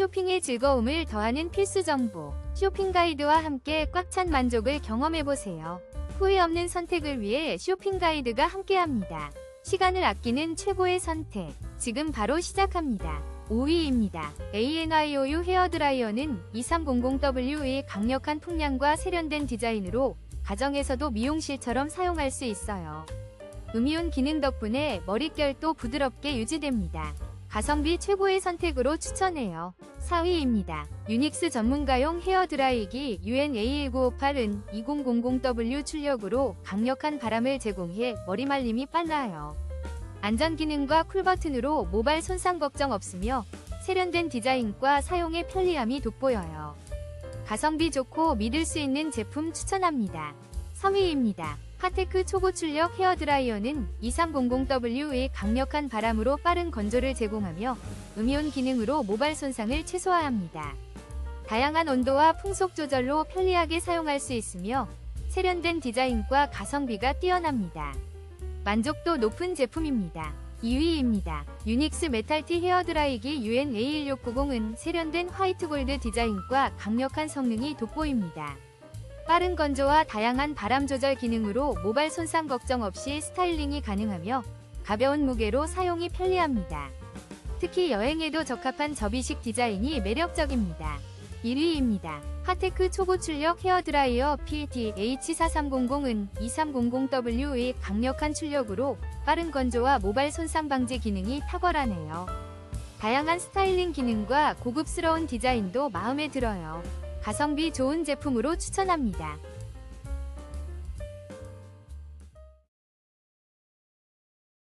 쇼핑의 즐거움을 더하는 필수 정보. 쇼핑 가이드와 함께 꽉 찬 만족을 경험해보세요. 후회 없는 선택을 위해 쇼핑 가이드가 함께합니다. 시간을 아끼는 최고의 선택. 지금 바로 시작합니다. 5위입니다. ANYOU 헤어드라이어는 2300W의 강력한 풍량과 세련된 디자인으로 가정에서도 미용실처럼 사용할 수 있어요. 음이온 기능 덕분에 머릿결도 부드럽게 유지됩니다. 가성비 최고의 선택으로 추천해요. 4위입니다. 유닉스 전문가용 헤어드라이기 UNA1958은 2000W 출력으로 강력한 바람을 제공해 머리 말림이 빨라요. 안전 기능과 쿨 버튼으로 모발 손상 걱정 없으며 세련된 디자인과 사용의 편리함이 돋보여요. 가성비 좋고 믿을 수 있는 제품 추천합니다. 3위입니다. 하테크 초고출력 헤어드라이어는 2300W의 강력한 바람으로 빠른 건조를 제공하며 음이온 기능으로 모발 손상을 최소화합니다. 다양한 온도와 풍속 조절로 편리하게 사용할 수 있으며 세련된 디자인과 가성비가 뛰어납니다. 만족도 높은 제품입니다. 2위입니다. 유닉스 메탈티 헤어드라이기 UNA1690은 세련된 화이트 골드 디자인과 강력한 성능이 돋보입니다. 빠른 건조와 다양한 바람 조절 기능으로 모발 손상 걱정 없이 스타일링이 가능하며 가벼운 무게로 사용이 편리합니다. 특히 여행에도 적합한 접이식 디자인이 매력적입니다. 1위입니다. 하테크 초고출력 헤어드라이어 PDH4300은 2300W의 강력한 출력으로 빠른 건조와 모발 손상 방지 기능이 탁월하네요. 다양한 스타일링 기능과 고급스러운 디자인도 마음에 들어요. 가성비 좋은 제품으로 추천합니다.